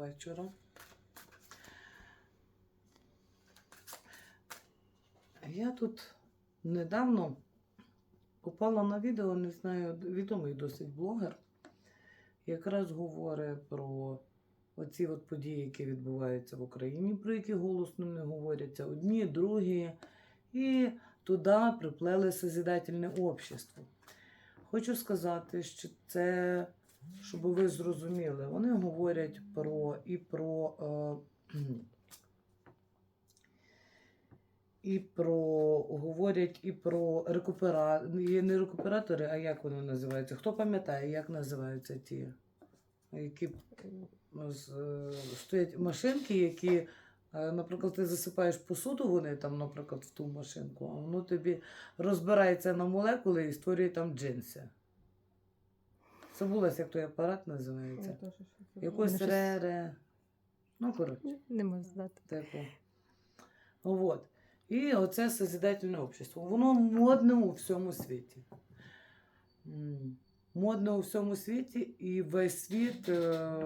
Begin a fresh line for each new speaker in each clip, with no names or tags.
вечора. Я тут недавно попала на відео, не знаю, відомий досить блогер, якраз говорить про оці от події, які відбуваються в Україні, про які голосно не говоряться, одні, другі, і туди приплели созидательне общество. Хочу сказати, що це, щоб ви зрозуміли, вони говорять про і про. Е, і про говорять і про рекупера... не рекуператори, а як вони називаються? Хто пам'ятає, як називаються ті, які з- е, стоять машинки, які, е, наприклад, ти засипаєш посуду, вони там, наприклад, в ту машинку, а воно тобі розбирається на молекули і створює там джинси. Забулася, як той апарат називається. Якось рере. Ну, коротше.
Не можу знати.
Типу. Вот. І оце созидательне общество. Воно модне у всьому світі. М, Модне у всьому світі і весь світ, е,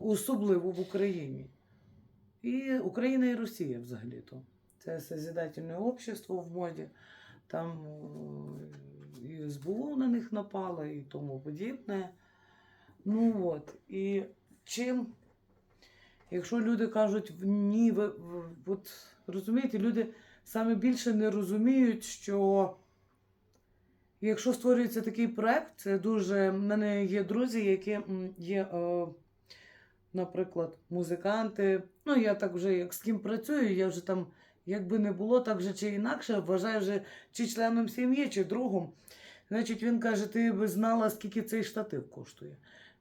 особливо в Україні. І Україна і Росія взагалі-то. Це созидательне общество в моді. Там е, і СБУ на них напало, і тому подібне. Ну от. І чим Якщо люди кажуть «В- ні, ви, от розумієте, люди саме більше не розуміють, що якщо створюється такий проект, це дуже. В мене є друзі, які є, е, наприклад, музиканти. Ну, я так вже як з ким працюю, я вже там, якби не було, так же чи інакше, вважаю вже чи членом сім'ї, чи другом. Значить, він каже: ти би знала, скільки цей штатив коштує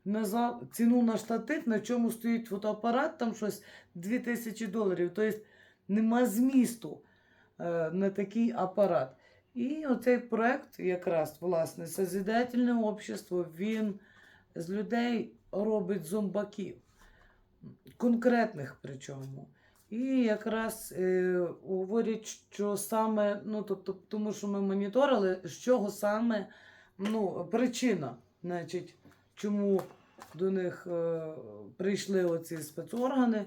назвав ціну на штатив, на чому стоїть фотоапарат, там щось 2000 доларів. Тобто нема змісту е, на такий апарат. І оцей проект, якраз, власне, Созидательне общество, він з людей робить зомбаків, конкретних причому. І якраз е, говорять, що саме, ну тобто, тому що ми моніторили, з чого саме ну, причина, значить, чому до них е, прийшли оці спецоргани,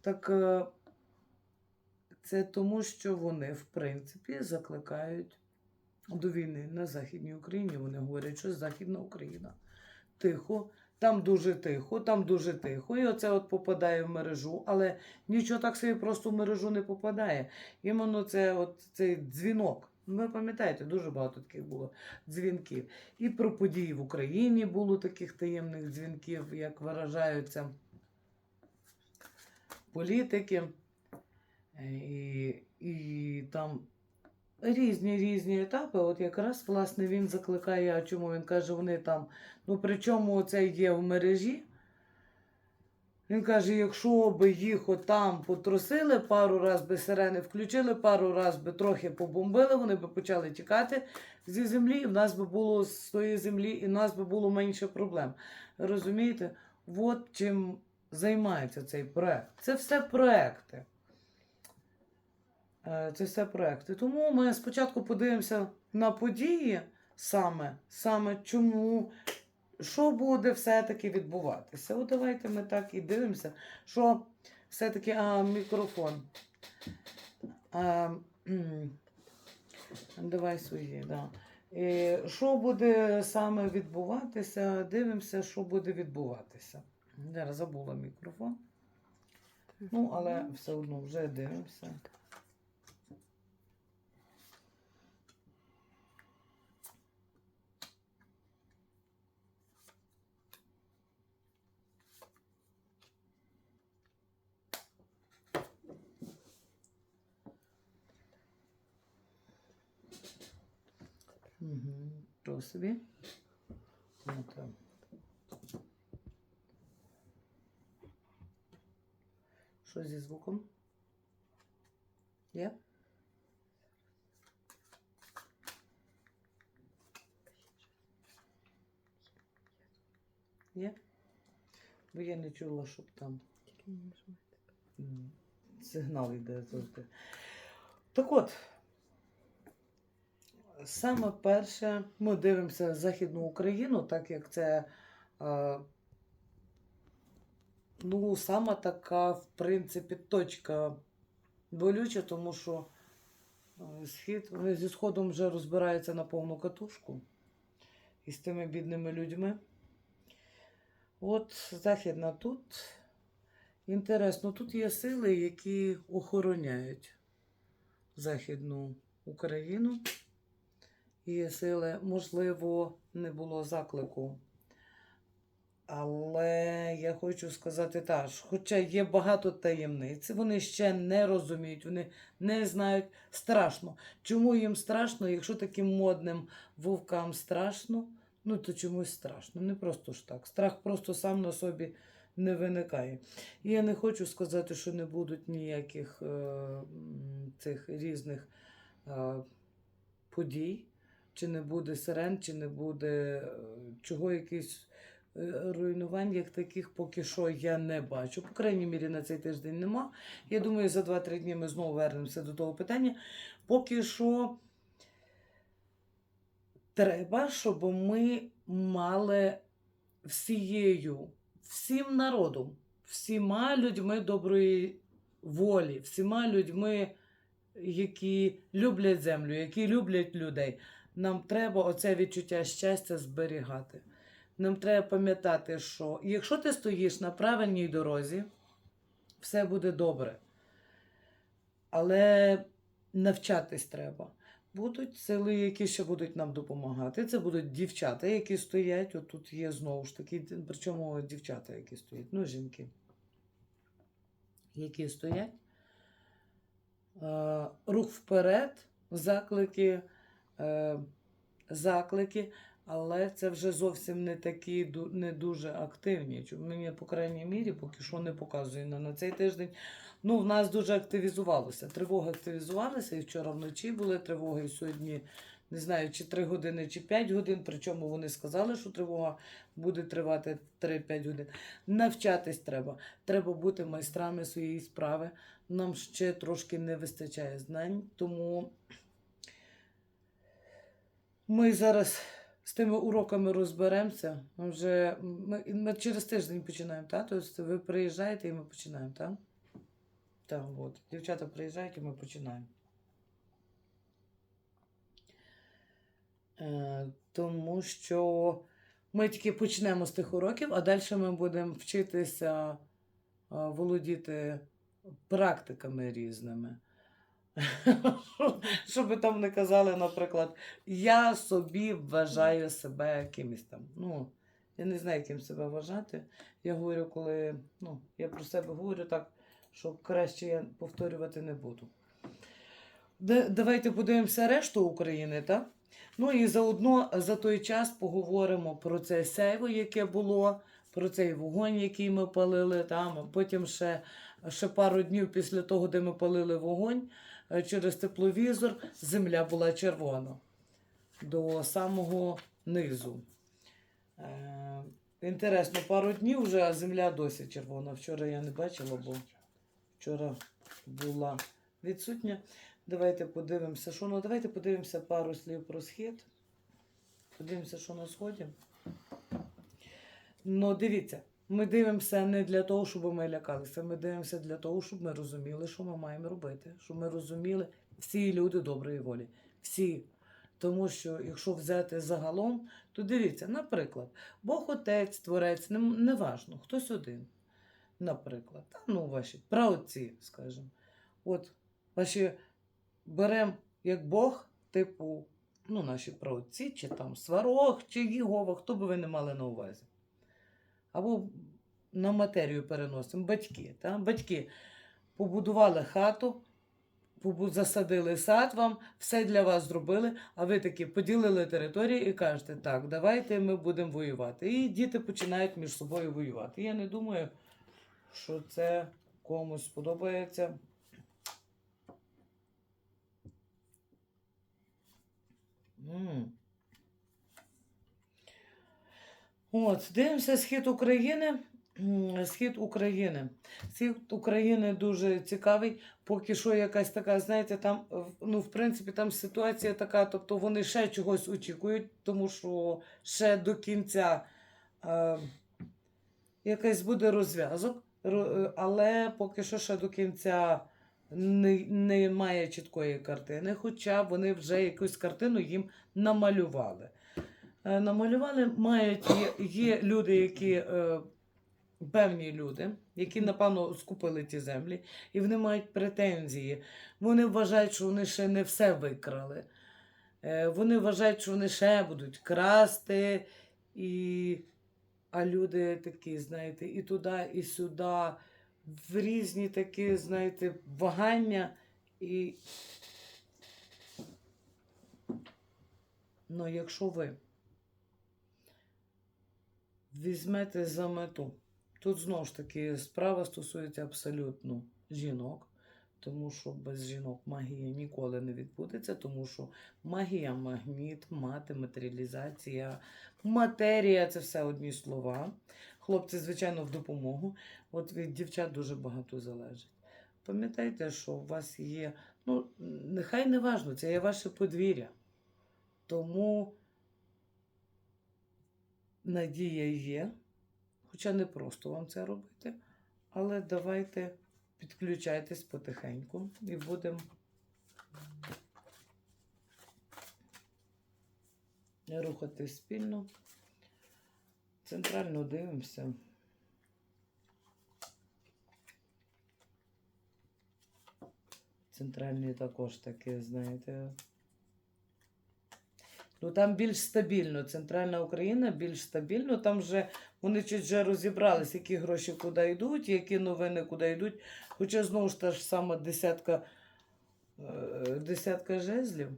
так е, це тому, що вони, в принципі, закликають до війни на Західній Україні. Вони говорять, що Західна Україна тихо, там дуже тихо, там дуже тихо. І оце от попадає в мережу, але нічого так собі просто в мережу не попадає. Іменно це от цей дзвінок. Ви пам'ятаєте, дуже багато таких було дзвінків. І про події в Україні було таких таємних дзвінків, як виражаються політики. Е, І, і там різні різні етапи. От якраз власне він закликає, а чому він каже, вони там. Ну причому це є в мережі. Він каже, якщо би їх отам потрусили, пару раз би сирени включили, пару раз би трохи побомбили, вони би почали тікати зі землі, і в нас би було з тої землі, і в нас би було менше проблем. Розумієте? От чим займається цей проект. Це все проекти. Е, Це все проекти. Тому ми спочатку подивимося на події саме, саме чому, що буде все-таки відбуватися. От давайте ми так і дивимося, що все-таки а, мікрофон. А, давай свої, да. І що буде саме відбуватися? Дивимося, що буде відбуватися. Зараз забула мікрофон. Ну, але все одно вже дивимося. Угу. Що собі? Ну, там. Що зі звуком? Є? Є? Бо я не чула, щоб там
Тільки не нажимайте.
м, сигнал йде завжди. Так от, Саме перше, ми дивимося Західну Україну, так як це е, ну, сама така, в принципі, точка болюча, тому що е, схід вони зі сходом вже розбираються на повну катушку із тими бідними людьми. От Західна тут. Інтересно, тут є сили, які охороняють Західну Україну. Є сили, можливо, не було заклику. Але я хочу сказати так, хоча є багато таємниць, вони ще не розуміють, вони не знають страшно. Чому їм страшно, якщо таким модним вовкам страшно, ну то чомусь страшно. Не просто ж так. Страх просто сам на собі не виникає. І я не хочу сказати, що не будуть ніяких е, цих різних е, подій, чи не буде сирен, чи не буде е, чого якийсь е, руйнувань, як таких поки що я не бачу. По крайній мірі на цей тиждень нема. Я думаю, за 2-3 дні ми знову вернемося до того питання. Поки що треба, щоб ми мали всією, всім народом, всіма людьми доброї волі, всіма людьми, які люблять землю, які люблять людей. Нам треба оце відчуття щастя зберігати. Нам треба пам'ятати, що якщо ти стоїш на правильній дорозі, все буде добре. Але навчатись треба. Будуть сили, які ще будуть нам допомагати. Це будуть дівчата, які стоять. От тут є знову ж таки, причому дівчата, які стоять, ну, жінки, які стоять. Е, Рух вперед, заклики, е, заклики, але це вже зовсім не такі не дуже активні. Мені, по крайній мірі, поки що не показує на, цей тиждень. Ну, в нас дуже активізувалося. Тривоги активізувалися, і вчора вночі були тривоги, і сьогодні не знаю, чи 3 години, чи 5 годин. Причому вони сказали, що тривога буде тривати 3-5 годин. Навчатись треба. Треба бути майстрами своєї справи. Нам ще трошки не вистачає знань, тому ми зараз з тими уроками розберемося. Вже ми, ми через тиждень починаємо, так? Тобто ви приїжджаєте і ми починаємо, так? Так, от. Дівчата приїжджають і ми починаємо. Е, тому що ми тільки почнемо з тих уроків, а далі ми будемо вчитися е, володіти практиками різними. Щоб там не казали, наприклад, я собі вважаю себе кимось там. Ну, я не знаю, ким себе вважати. Я говорю, коли ну, я про себе говорю так, що краще я повторювати не буду. Да- Давайте подивимося решту України, так? Ну і заодно за той час поговоримо про це сяйво, яке було, про цей вогонь, який ми палили там. Потім ще, ще пару днів після того, де ми палили вогонь, через тепловізор земля була червона до самого низу. Е, інтересно, пару днів вже, а земля досі червона. Вчора я не бачила, бо вчора була відсутня. Давайте подивимося, що ну, давайте подивимося пару слів про схід. Подивимося, що на сході. Ну, дивіться, ми дивимося не для того, щоб ми лякалися. Ми дивимося для того, щоб ми розуміли, що ми маємо робити. Щоб ми розуміли всі люди доброї волі. Всі. Тому що, якщо взяти загалом, то дивіться, наприклад, Бог Отець, Творець, не, не хтось один. Наприклад, та, ну, ваші праотці, скажімо. От ваші беремо як Бог, типу, ну, наші праотці, чи там сварог, чи Єгова, хто би ви не мали на увазі. Або на матерію переносимо батьки. Та? Батьки побудували хату, засадили сад вам, все для вас зробили, а ви таки поділили територію і кажете, так, давайте ми будемо воювати. І діти починають між собою воювати. Я не думаю, що це комусь сподобається. М. От, дивимося схід України. Схід України. Схід України дуже цікавий. Поки що якась така, знаєте, там, ну, в принципі, там ситуація така, тобто вони ще чогось очікують, тому що ще до кінця е, якийсь буде розв'язок. Е, Але поки що ще до кінця не, немає чіткої картини, хоча вони вже якусь картину їм намалювали. Е, Намалювали мають є, є люди, які е, певні люди, які, напевно, скупили ті землі, і вони мають претензії. Вони вважають, що вони ще не все викрали. Е, Вони вважають, що вони ще будуть красти. І... А люди такі, знаєте, і туди, і сюди, в різні такі, знаєте, вагання. І... Ну, якщо ви візьмете за мету, тут знову ж таки справа стосується абсолютно жінок, тому що без жінок магія ніколи не відбудеться, тому що магія, магніт, мати, матеріалізація, матерія це все одні слова. Хлопці, звичайно, в допомогу. От від дівчат дуже багато залежить. Пам'ятайте, що у вас є, ну, нехай не важно, це є ваше подвір'я. Тому надія є, хоча не просто вам це робити, але давайте підключайтесь потихеньку і будемо рухатись спільно. Центрально дивимося. Центральні також таке, знаєте. Ну там більш стабільно. Центральна Україна більш стабільно. Там вже вони чуть вже розібрались, які гроші куди йдуть, які новини куди йдуть. Хоча знову ж та ж сама десятка, е, десятка жезлів.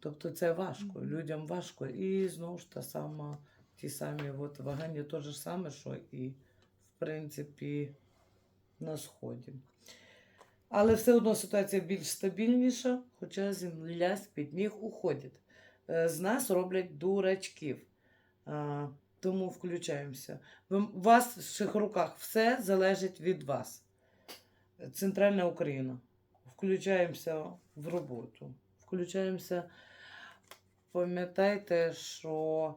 Тобто це важко, людям важко. І знову ж та сама, ті самі от вагання, то ж саме, що і, в принципі, на сході. Але все одно ситуація більш стабільніша, хоча земля з-під ніг уходить. Е, З нас роблять дурачків. Тому включаємося. У ваших руках все залежить від вас. Центральна Україна. Включаємося в роботу. Включаємося. Пам'ятайте, що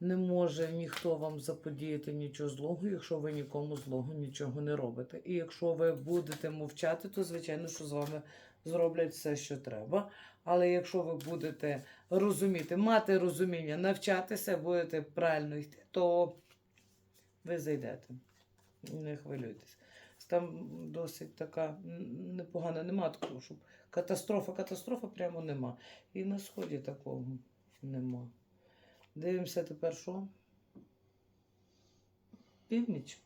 не може ніхто вам заподіяти нічого злого, якщо ви нікому злого нічого не робите. І якщо ви будете мовчати, то звичайно, що з вами зроблять все, що треба. Але якщо ви будете розуміти, мати розуміння, навчатися, будете правильно йти, то ви зайдете. Не хвилюйтесь. Там досить така непогана, нема такого, щоб катастрофа, катастрофа прямо нема. І на сході такого нема. Дивимося тепер що? Північ.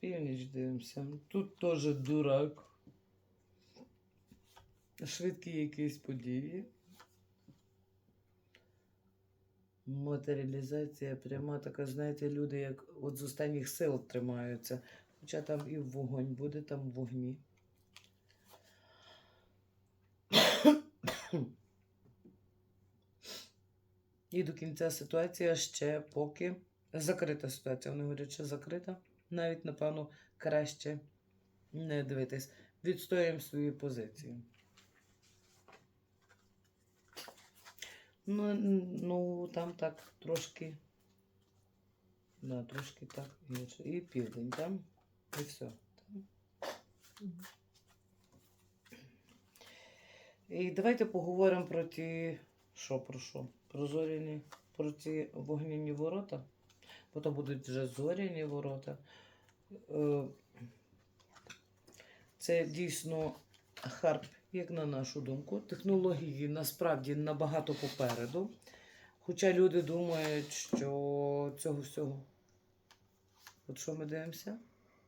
Північ дивимося. Тут теж дурак. Швидкі якісь події. Матеріалізація пряма така, знаєте, люди як от з останніх сил тримаються. Хоча там і вогонь буде, там в вогні. І до кінця ситуація ще поки закрита ситуація. Вони говорять, що закрита. Навіть, напевно, краще не дивитись. Відстоюємо свої позиції. Ну, ну там так трошки. Да, трошки так інше. І південь там. І все. Там. І давайте поговоримо про ті. Що про що? Про зоряні, про ці вогняні ворота. Бо то будуть вже зоряні ворота. Е, Це дійсно харп, як на нашу думку. Технології насправді набагато попереду. Хоча люди думають, що цього всього. От що ми дивимося?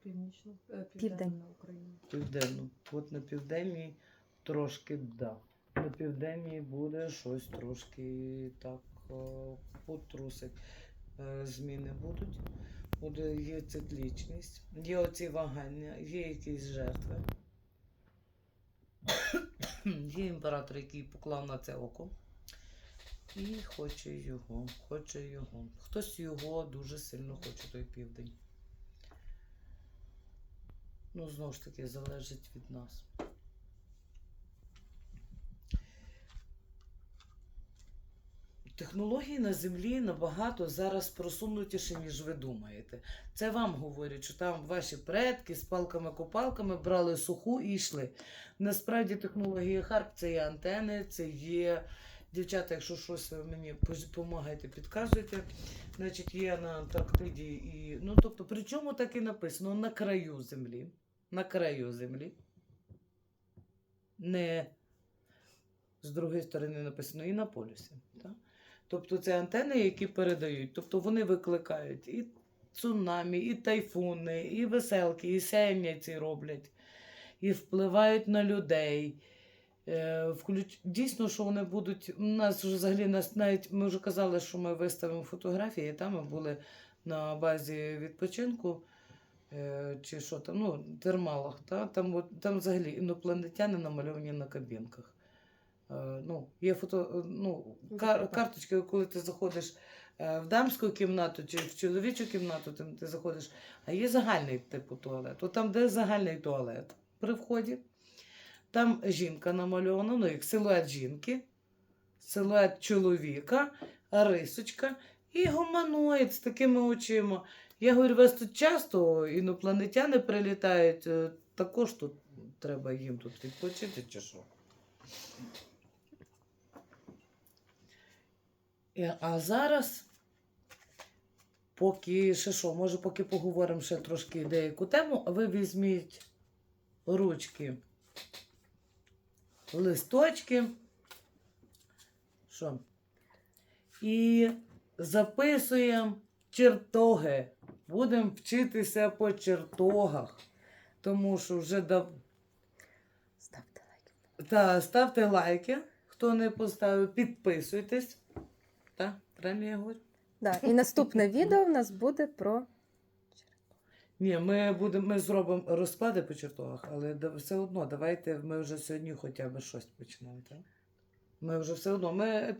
Північно, е,
Південь.
південна Україна.
Південну. От на південній трошки да. На південній буде щось трошки так е, потрусить. Е, Зміни будуть. Буде є циклічність, є оці вагання, є якісь жертви. Є імператор, який поклав на це око. І хоче його, хоче його. Хтось його дуже сильно хоче, той південь. Ну, знову ж таки, залежить від нас. Технології на землі набагато зараз просунутіші, ніж ви думаєте. Це вам говорять, що там ваші предки з палками-копалками брали суху і йшли. Насправді технологія Харп це є антени, це є. Дівчата, якщо щось мені допомагаєте, підказуйте. Значить, є на Антарктиді і. Ну, тобто, при чому так і написано на краю землі. На краю землі. Не з другої сторони написано і на полюсі. Так? Тобто це антени, які передають. Тобто вони викликають і цунамі, і тайфуни, і веселки, і сяєння ці роблять, і впливають на людей. Е. Дійсно, що вони будуть. У нас взагалі нас навіть ми вже казали, що ми виставимо фотографії. Там ми були на базі відпочинку. е, Чи що там, ну, термалах, та? Там, там взагалі інопланетяни намальовані на кабінках. Е, Ну, є фото, е, ну, кар, карточки, коли ти заходиш е, в дамську кімнату чи в чоловічу кімнату, там ти заходиш, а є загальний типу туалет. От там, де загальний туалет при вході, там жінка намальована, ну як силует жінки, силует чоловіка, рисочка і гуманоїд з такими очима. Я говорю, вас тут часто інопланетяни прилітають, також тут треба їм тут відпочити чи що. Е, А зараз, поки ще що, може, поки поговоримо ще трошки деяку тему, а ви візьміть ручки, листочки. Що? І записуємо чертоги. Будемо вчитися по чертогах. Тому що вже дав...
Ставте лайк.
Та, ставте лайки, хто не поставив, підписуйтесь. Правильно я говорю?
Да, і наступне відео в нас буде про
Ні, ми будемо, ми зробимо розклади по чертогах, але все одно давайте ми вже сьогодні хоча б щось почнемо. Так? Ми вже все одно. Ми